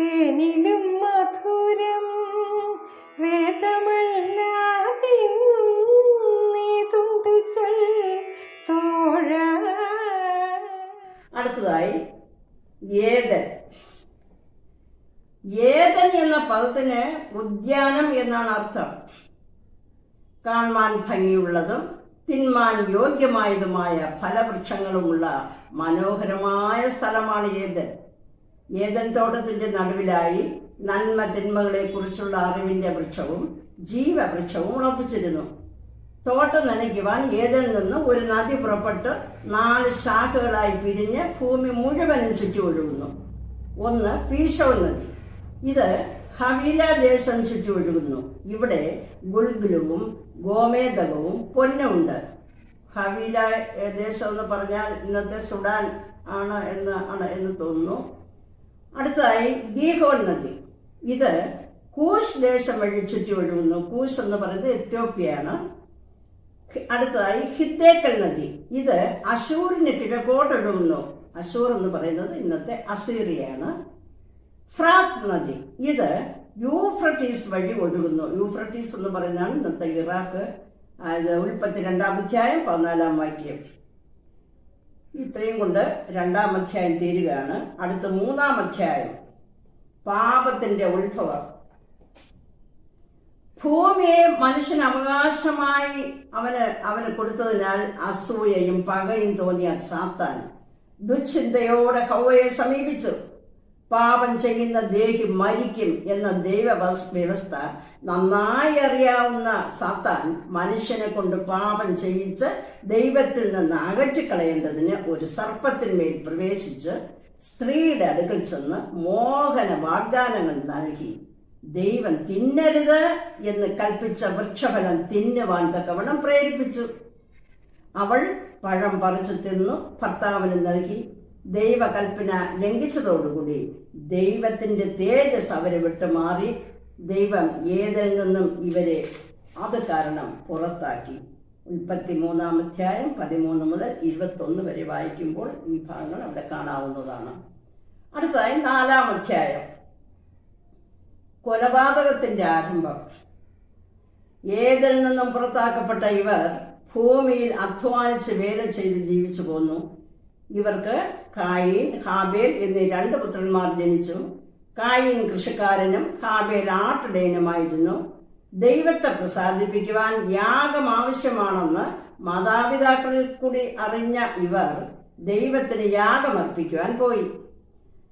തേനിലും മധുരം വേദമല്ലാതെ നീതുണ്ട് ചൊൽ തോഴ. അടുത്തതായി ഏതൻ. ഏതൻ എന്ന പദത്തിന് ഉദ്യാനം എന്നാണ് അർത്ഥം. കാണുവാൻ ഭംഗിയുള്ളതും തിന്മാൻ യോഗ്യമായതുമായ ഫലവൃക്ഷങ്ങളുമുള്ള മനോഹരമായ സ്ഥലമാണ് ഏതൻ. ഏതൻ തോട്ടത്തിന്റെ നടുവിലായി നന്മ തിന്മകളെ കുറിച്ചുള്ള അറിവിന്റെ വൃക്ഷവും ജീവവൃക്ഷവും ഉറപ്പിച്ചിരുന്നു തോട്ടം നനയ്ക്കുവാൻ ഏതിൽ നിന്ന് ഒരു നദി പുറപ്പെട്ട് നാല് ശാഖകളായി പിരിഞ്ഞ് ഭൂമി മുഴുവനും ചുറ്റി ഒഴുകുന്നു ഒന്ന് പീശവ് നദി. ഇത് ഹവീല ദേശം ചുറ്റി ഒഴുകുന്നു ഇവിടെ ഗുൽഗുലുവും ഗോമേതകവും പൊന്നുണ്ട്. ഹവീല ദേശം എന്ന് പറഞ്ഞാൽ ഇന്നത്തെ സുഡാൻ ആണ് എന്ന് ആണ് എന്ന് തോന്നുന്നു. അടുത്തതായി ബീഹോൾ നദി. ഇത് കൂശ് ദേശം വഴി ചുറ്റി ഒഴുകുന്നു കൂശ് എന്ന് പറയുന്നത് എത്യോപ്യയാണ്. അടുത്തതായി ഹിദ്ദേക്കൽ നദി. ഇത് അശൂറിന് കിഴക്കോട്ടൊഴുകുന്നു. അശൂർ എന്ന് പറയുന്നത് ഇന്നത്തെ അസീറിയാണ്. ഫ്രാത്ത് നദി. ഇത് യൂഫ്രട്ടീസ് വഴി ഒഴുകുന്നു. യൂഫ്രട്ടീസ് എന്ന് പറയുന്നതാണ് ഇന്നത്തെ ഇറാഖ്. ഉൽപ്പത്തി രണ്ടാം അധ്യായം പതിനാലാം വാക്യം. ഇത്രയും കൊണ്ട് രണ്ടാം അധ്യായം തീരുകയാണ്. അടുത്ത മൂന്നാം അധ്യായം. പാപത്തിന്റെ ഉത്ഭവം. ഭൂമിയെ മനുഷ്യന് അവകാശമായി അവന് അവന് കൊടുത്തതിനാൽ അസൂയയും പകയും തോന്നിയ സാത്താൻ ദുശ്ചിന്തയോടെ ഹൗവയെ സമീപിച്ചു. പാപം ചെയ്യുന്ന ദേഹി മരിക്കും എന്ന ദൈവ വ്യവസ്ഥ നന്നായി അറിയാവുന്ന സാത്താൻ മനുഷ്യനെ കൊണ്ട് പാപം ചെയ്യിച്ച് ദൈവത്തിൽ നിന്ന് അകറ്റിക്കളയേണ്ടതിന് ഒരു സർപ്പത്തിന്മേൽ പ്രവേശിച്ച് സ്ത്രീയുടെ അടുക്കൽ ചെന്ന് മോഹന വാഗ്ദാനങ്ങൾ നൽകി. ദൈവം തിന്നരുത് എന്ന് കൽപ്പിച്ച വൃക്ഷഫലം തിന്നുവാൻ തക്കവണ്ണം പ്രേരിപ്പിച്ചു. അവൾ പഴം പറിച്ചു തിന്നു ഭർത്താവിന് നൽകി. ദൈവകൽപ്പന ലംഘിച്ചതോടുകൂടി ദൈവത്തിന്റെ തേജസ് അവരെ വിട്ടുമാറി ദൈവം ഏതിൽ നിന്നും ഇവരെ അത് കാരണം പുറത്താക്കി. മുപ്പത്തി മൂന്നാം അധ്യായം പതിമൂന്ന് മുതൽ ഇരുപത്തൊന്ന് വരെ വായിക്കുമ്പോൾ ഈ ഭാഗങ്ങൾ അവിടെ കാണാവുന്നതാണ്. അടുത്തതായി നാലാം അധ്യായം. കൊലപാതകത്തിന്റെ ആരംഭം. ഏതിൽ നിന്നും പുറത്താക്കപ്പെട്ട ഇവർ ഭൂമിയിൽ അധ്വാനിച്ച് വേല ചെയ്ത് ജീവിച്ചു പോന്നു. ഇവർക്ക് കായീൻ ഹാബേൽ എന്നീ രണ്ട് പുത്രന്മാർ ജനിച്ചു. കായീൻ കൃഷിക്കാരനും ഹാബേൽ ആട്ടിടയനുമായിരുന്നു. ദൈവത്തെ പ്രസാദിപ്പിക്കുവാൻ യാഗം ആവശ്യമാണെന്ന് മാതാപിതാക്കളിൽ കൂടി അറിഞ്ഞ ഇവർ ദൈവത്തിന് യാഗമർപ്പിക്കുവാൻ പോയി.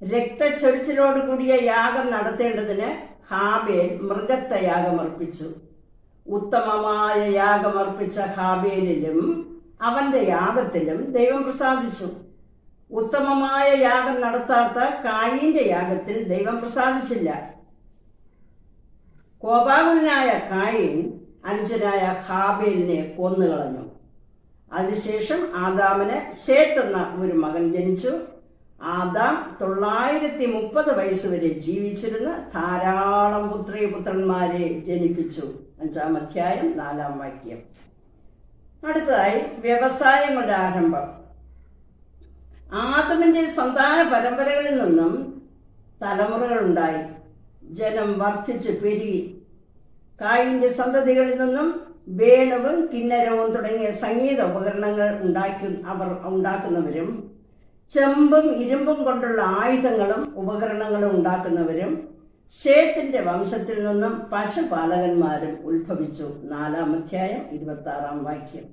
രക്തച്ചൊരിച്ചിലോട് കൂടിയ യാഗം നടത്തേണ്ടതിന് ഹാബേൽ മൃഗത്തെ യാഗമർപ്പിച്ചു. ഉത്തമമായ യാഗമർപ്പിച്ച ഹാബേലിലും അവന്റെ യാഗത്തിലും ദൈവം പ്രസാദിച്ചു. ഉത്തമമായ യാഗം നടത്താത്ത കായിന്റെ യാഗത്തിൽ ദൈവം പ്രസാദിച്ചില്ല. കോപാകുലനായ കായീൻ അനുജനായ ഹാബേലിനെ കൊന്നുകളഞ്ഞു. അതിനുശേഷം ആദാമിന് സേത്ത് എന്ന ഒരു മകൻ ജനിച്ചു. ആദാം തൊള്ളായിരത്തി മുപ്പത് വയസ്സ് വരെ ജീവിച്ചിരുന്ന് ധാരാളം പുത്രി പുത്രന്മാരെ ജനിപ്പിച്ചു. അഞ്ചാം അധ്യായം നാലാം വാക്യം. അടുത്തതായി വ്യവസായങ്ങളുടെ ആരംഭം. ആദമിന്റെ സന്താന പരമ്പരകളിൽ നിന്നും തലമുറകൾ ഉണ്ടായി ജനം വർദ്ധിച്ച് പെരുകി. കായിന്റെ സന്തതികളിൽ നിന്നും വേണുവും കിന്നരവും തുടങ്ങിയ സംഗീത ഉപകരണങ്ങൾ ഉണ്ടാക്കി അവർ ഉണ്ടാക്കുന്നവരും ചെമ്പും ഇരുമ്പും കൊണ്ടുള്ള ആയുധങ്ങളും ഉപകരണങ്ങളും ഉണ്ടാക്കുന്നവരും ഷേത്തിന്റെ വംശത്തിൽ നിന്നും പശുപാലകന്മാരും ഉത്ഭവിച്ചു. നാലാം അധ്യായം ഇരുപത്തി ആറാം വാക്യം.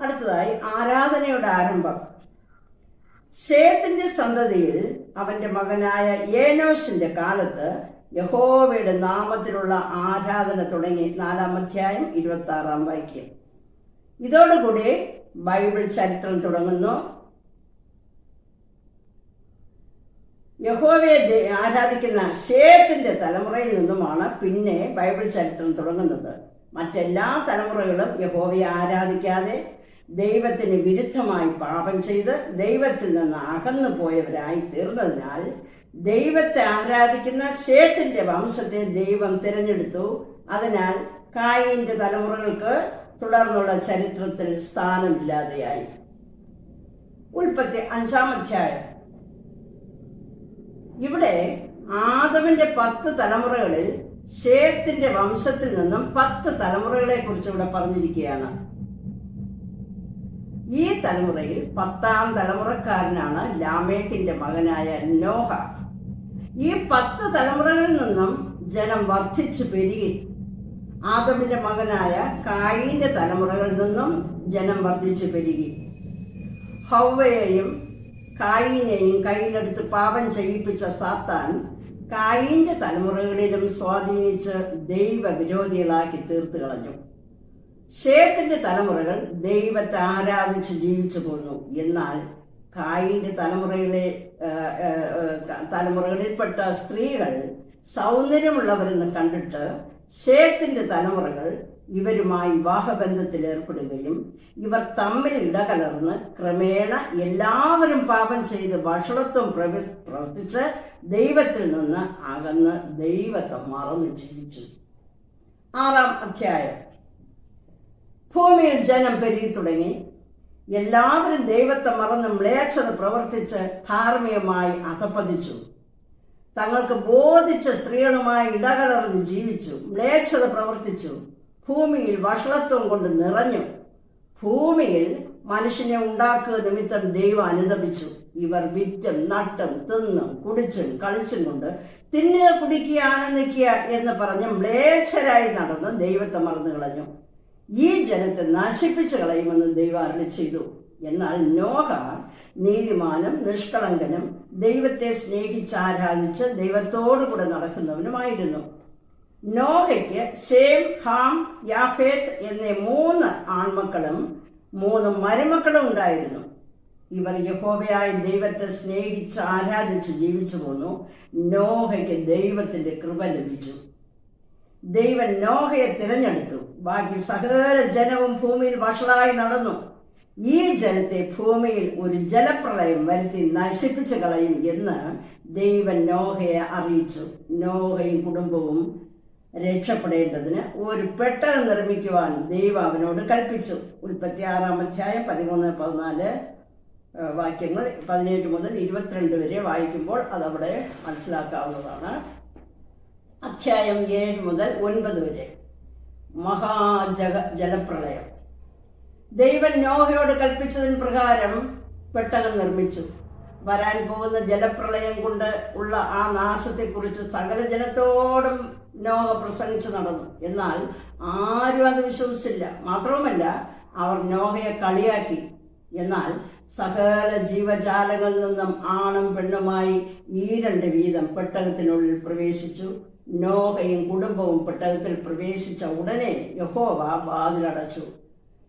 അടുത്തതായി ആരാധനയുടെ ആരംഭം. ഷേത്തിന്റെ സന്തതിയിൽ അവന്റെ മകനായ ഏനോഷിന്റെ കാലത്ത് യഹോവയുടെ നാമത്തിലുള്ള ആരാധന തുടങ്ങി നാലാം അധ്യായം ഇരുപത്തി ആറാം വാക്യം. ഇതോടുകൂടി ബൈബിൾ ചരിത്രം തുടങ്ങുന്നു. യഹോവയെ ആരാധിക്കുന്ന ഷേത്തിന്റെ തലമുറയിൽ നിന്നുമാണ് പിന്നെ ബൈബിൾ ചരിത്രം തുടങ്ങുന്നത്. മറ്റെല്ലാ തലമുറകളും യഹോവയെ ആരാധിക്കാതെ ദൈവത്തിന് വിരുദ്ധമായി പാപം ചെയ്ത് ദൈവത്തിൽ നിന്ന് അകന്നു പോയവരായി തീർന്നതിനാൽ ദൈവത്തെ ആരാധിക്കുന്ന ഷേത്തിന്റെ വംശത്തെ ദൈവം തിരഞ്ഞെടുത്തു. അതിനാൽ കായിന്റെ തലമുറകൾക്ക് തുടർന്നുള്ള ചരിത്രത്തിൽ സ്ഥാനമില്ലാതെയായി. ഉൽപ്പത്തി അഞ്ചാം അധ്യായം. ഇവിടെ ആദമിന്റെ പത്ത് തലമുറകളിൽ ഷേത്തിന്റെ വംശത്തിൽ നിന്നും പത്ത് തലമുറകളെ കുറിച്ച് ഇവിടെ പറഞ്ഞിരിക്കുകയാണ്. ഈ തലമുറയിൽ പത്താം തലമുറക്കാരനാണ് ലാമേക്കിന്റെ മകനായ നോഹ. ഈ പത്ത് തലമുറകളിൽ നിന്നും ജനം വർദ്ധിച്ചു പെരുകി. ആദമിന്റെ മകനായ കായിന്റെ തലമുറകളിൽ നിന്നും ജനം വർദ്ധിച്ചു പെരുകി. ഹൗവയെയും കായിനെയും കയ്യിലെടുത്ത് പാപം ചെയ്യിപ്പിച്ച സാത്താൻ കായിന്റെ തലമുറകളിലും സ്വാധീനിച്ച് ദൈവവിരോധികളാക്കി തീർത്തു കളഞ്ഞു ഷേത്തിന്റെ തലമുറകൾ ദൈവത്തെ ആരാധിച്ച് ജീവിച്ചു പോന്നു. എന്നാൽ കായിന്റെ തലമുറയിലെ തലമുറകളിൽപ്പെട്ട സ്ത്രീകൾ സൗന്ദര്യമുള്ളവരെന്ന് കണ്ടിട്ട് ഷേത്തിന്റെ തലമുറകൾ ഇവരുമായി വിവാഹബന്ധത്തിൽ ഏർപ്പെടുകയും ഇവർ തമ്മിൽ ഇടകലർന്ന് ക്രമേണ എല്ലാവരും പാപം ചെയ്ത് ഭക്ഷണത്വം പ്രവി- പ്രവർത്തിച്ച് ദൈവത്തിൽ നിന്ന് അകന്ന് ദൈവത്തെ മറന്ന് ജീവിച്ചു. ആറാം അധ്യായം. ഭൂമിയിൽ ജനം പെരുകി തുടങ്ങി. എല്ലാവരും ദൈവത്തെ മറന്ന് മ്ലേച്ഛത പ്രവർത്തിച്ച് ധാർമ്മികമായി അധപ്പതിച്ചു. തങ്ങൾക്ക് ബോധിച്ച സ്ത്രീകളുമായി ഇടകലർന്ന് ജീവിച്ചു മ്ലേച്ഛത പ്രവർത്തിച്ചു. ഭൂമിയിൽ വഷളത്വം കൊണ്ട് നിറഞ്ഞു. ഭൂമിയിൽ മനുഷ്യനെ ഉണ്ടാക്കുക നിമിത്തം ദൈവം അനുദപിച്ചു. ഇവർ വിറ്റും നട്ടും തിന്നും കുടിച്ചും കളിച്ചും കൊണ്ട് തിന്നുക കുടിക്കുക ആനന്ദിക്കുക എന്ന് പറഞ്ഞ് മ്ലേച്ഛരായി നടന്ന് ദൈവത്തെ മറന്നു കളഞ്ഞു. ഈ ജനത്തെ നശിപ്പിച്ചു കളയുമെന്ന് ദൈവം ചെയ്തു. എന്നാൽ നോഹ നീതിമാനും നിഷ്കളങ്കനും ദൈവത്തെ സ്നേഹിച്ച് ആരാധിച്ച് ദൈവത്തോടു കൂടെ നടക്കുന്നവനുമായിരുന്നു. നോഹയ്ക്ക് സേം ഹാം യാഫേത്ത് എന്നീ മൂന്ന് ആൺമക്കളും മൂന്ന് മരുമക്കളും ഉണ്ടായിരുന്നു. ഇവർ യഹോവയായ ദൈവത്തെ സ്നേഹിച്ച് ആരാധിച്ച് ജീവിച്ചു പോന്നു. നോഹയ്ക്ക് ദൈവത്തിന്റെ കൃപ ലഭിച്ചു. ദൈവം നോഹയെ തിരഞ്ഞെടുത്തു. ബാക്കി സകല ജനവും ഭൂമിയിൽ വഷളായി നടന്നു. ഈ ജനത്തെ ഭൂമിയിൽ ഒരു ജലപ്രളയം വരുത്തി നശിപ്പിച്ചു കളയും എന്ന് ദൈവം നോഹയെ അറിയിച്ചു. നോഹയും കുടുംബവും രക്ഷപ്പെടേണ്ടതിന് ഒരു പെട്ടകം നിർമ്മിക്കുവാൻ ദൈവം അവനോട് കൽപ്പിച്ചു. ഉൽപ്പത്തി ആറാം അധ്യായം പതിമൂന്ന് പതിനാല് വാക്യങ്ങൾ പതിനേഴ് മുതൽ ഇരുപത്തിരണ്ട് വരെ വായിക്കുമ്പോൾ അതവിടെ മനസ്സിലാക്കാവുന്നതാണ്. അധ്യായം ഏഴ് മുതൽ ഒൻപത് വരെ. മഹാജഗ ജലപ്രളയം. ദൈവം നോഹയോട് കൽപ്പിച്ചതിന് പ്രകാരം പെട്ടകം നിർമ്മിച്ചു. വരാൻ പോകുന്ന ജലപ്രളയം കൊണ്ട് ഉള്ള ആ നാശത്തെക്കുറിച്ച് സകല ജനത്തോടും നോഹ പ്രസംഗിച്ചു നടന്നു. എന്നാൽ ആരും അത് വിശ്വസിച്ചില്ല. മാത്രവുമല്ല അവർ നോഹയെ കളിയാക്കി. എന്നാൽ സകല ജീവജാലങ്ങളിൽ നിന്നും ആണും പെണ്ണുമായി ഈ രണ്ട് വീതം പെട്ടകത്തിനുള്ളിൽ പ്രവേശിച്ചു. നോഹയും കുടുംബവും പെട്ടകത്തിൽ പ്രവേശിച്ച ഉടനെ യഹോവ വാതിലടച്ചു.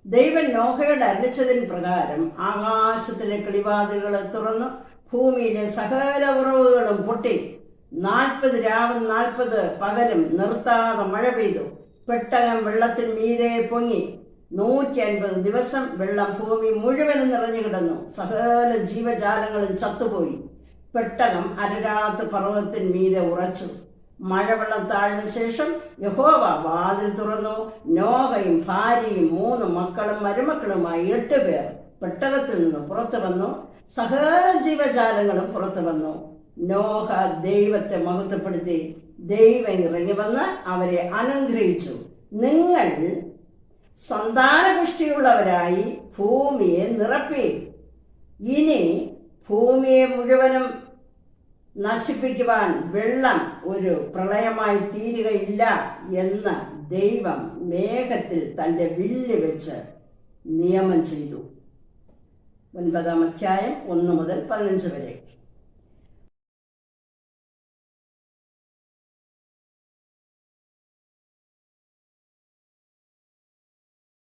ദൈവം നോഹയുടെ അരളിച്ചതിന് പ്രകാരം ആകാശത്തിലെ കിളിവാതിലുകൾ തുറന്നു ഭൂമിയിലെ സകല ഉറവുകളും പൊട്ടി. നാൽപ്പത് രാവും നാൽപ്പത് പകലും നിർത്താതെ മഴ പെയ്തു. പെട്ടകം വെള്ളത്തിൽ മീതെ പൊങ്ങി. നൂറ്റി അൻപത് ദിവസം വെള്ളം ഭൂമി മുഴുവനും നിറഞ്ഞു കിടന്നു. സകല ജീവജാലങ്ങളും ചത്തുപോയി. പെട്ടകം അരരാത്ത് പർവതത്തിന് മീതെ ഉറച്ചു. മഴവെള്ളം താഴ്ന്ന ശേഷം യഹോവ വാതിൽ തുറന്നു. നോഹയും ഭാര്യയും മൂന്ന് മക്കളും മരുമക്കളുമായി എട്ട് പേർ പെട്ടകത്തിൽ നിന്ന് പുറത്തു വന്നു. സഹജീവജാലങ്ങളും ജീവജാലങ്ങളും പുറത്തു വന്നു. നോഹ ദൈവത്തെ മഹത്വപ്പെടുത്തി. ദൈവം ഇറങ്ങി വന്ന് അവരെ അനുഗ്രഹിച്ചു. നിങ്ങൾ സന്താനപുഷ്ടിയുള്ളവരായി ഭൂമിയെ നിറപ്പി. ഇനി ഭൂമിയെ മുഴുവനും നശിപ്പിക്കുവാൻ വെള്ളം ഒരു പ്രളയമായി തീരുകയില്ല എന്ന് ദൈവം മേഘത്തിൽ തന്റെ വില്ല് വെച്ച് നിയമം ചെയ്തു. ഒൻപതാം അധ്യായം ഒന്ന് മുതൽ പതിനഞ്ച് വരെ.